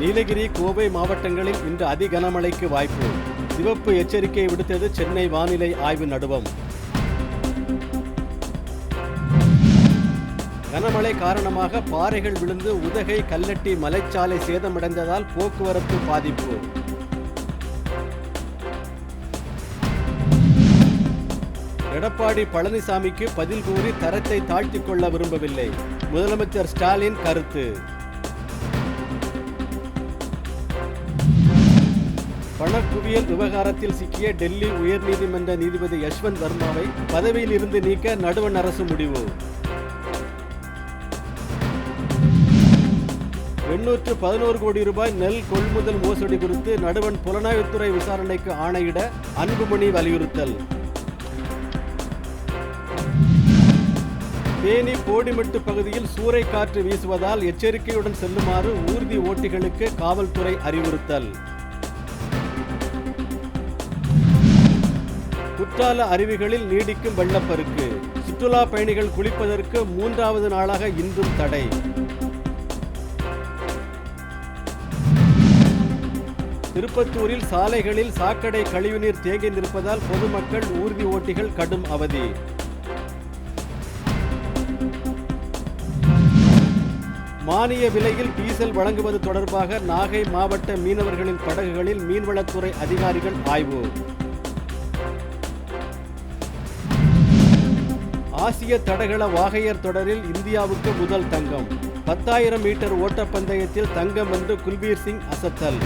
நீலகிரி கோவை மாவட்டங்களில் இன்று அதி கனமழைக்கு வாய்ப்பு. சிவப்பு எச்சரிக்கை விடுத்தது சென்னை வானிலை ஆய்வு நடுவம். கனமழை காரணமாக பாறைகள் விழுந்து உதகை கல்லட்டி மலைச்சாலை சேதமடைந்ததால் போக்குவரத்து பாதிப்பு. எடப்பாடி பழனிசாமிக்கு பதில் கூறி தரத்தை தாழ்த்திக் கொள்ள விரும்பவில்லை. முதலமைச்சர் ஸ்டாலின் கருத்து. பணக்குவியல் விவகாரத்தில் சிக்கிய டெல்லி உயர்நீதிமன்ற நீதிபதி யஷ்வந்த் வர்மாவை பதவியில் இருந்து நீக்க நடுவண் அரசு முடிவு. எண்ணூற்று பதினோரு கோடி ரூபாய் நெல் கொள்முதல் மோசடி குறித்து நடுவண் புலனாய்வுத்துறை விசாரணைக்கு ஆணையிட அன்புமணி வலியுறுத்தல். தேனி போடிமெட்டு பகுதியில் சூறைக்காற்று வீசுவதால் எச்சரிக்கையுடன் செல்லுமாறு ஊர்தி ஓட்டிகளுக்கு காவல்துறை அறிவுறுத்தல். குற்றால அருவிகளில் நீடிக்கும் வெள்ளப்பெருக்கு. சுற்றுலா பயணிகள் குளிப்பதற்கு மூன்றாவது நாளாக இன்றும் தடை. திருப்பத்தூரில் சாலைகளில் சாக்கடை கழிவுநீர் தேங்கி நிற்பதால் பொதுமக்கள் ஊர்தி ஓட்டிகள் கடும் அவதி. மானிய விலையில் டீசல் வழங்குவது தொடர்பாக நாகை மாவட்ட மீனவர்களின் படகுகளில் மீன்வளத்துறை அதிகாரிகள் ஆய்வு. ஆசிய தடகள வாகையர் தொடரில் இந்தியாவுக்கு முதல் தங்கம். பத்தாயிரம் மீட்டர் ஓட்டப்பந்தயத்தில் தங்கம் வந்து குல்பீர் சிங் அசத்தல்.